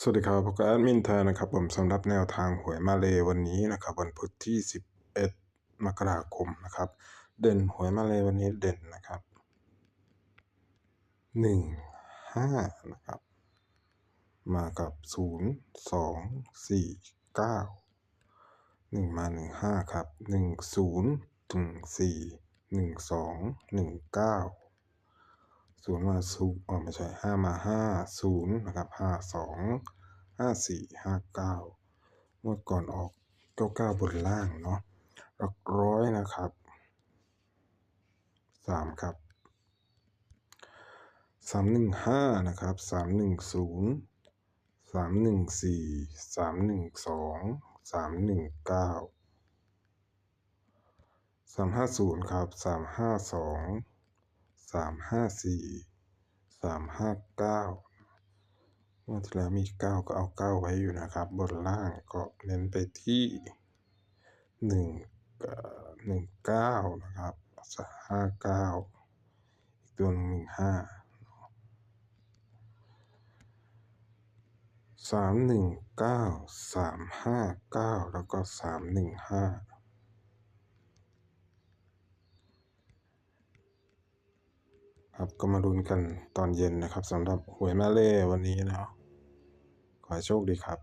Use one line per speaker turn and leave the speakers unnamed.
สวัสดีครับพบกับแอดมินแทนนะครับผมสำหรับแนวทางหวยมาเลยวันนี้นะครับ วันพุธที่ 11 มกราคมนะครับ เด่นหวยมาเลยวันนี้เด่นนะครับ 1 5 นะครับ มากับ 0 2 4 9 1 มา 1 5 ครับ 1 0 1 4 1 2 1 9 ศูนย์มาศูนย์อ๋อไม่ใช่ห้ามาห้าศูนย์นะครับห้าสองห้าสี่ห้าเก้างวดก่อนออกเก้าเก้าบนล่างเนาะหลักร้อยนะครับสามครับสามหนึ่งห้านะครับสามหนึ่งศูนย์สามหนึ่งสี่สามหนึ่งสองสามหนึ่งเก้าสามห้าศูนย์ครับสามห้าสอง สามห้าสี่สามห้าเก้าเมื่อที่แล้วมีเก้าก็เอาเก้าไว้อยู่นะครับ บนล่างก็เน้นไปที่หนึ่งหนึ่งเก้านะครับห้าเก้าอีกตัวหนึ่งห้าสามหนึ่งเก้าสามห้าเก้าแล้วก็สามหนึ่งห้า ครับก็มาลุ้นกันตอนเย็นนะครับสำหรับหวยแม่เล่วันนี้นะขอให้โชคดีครับ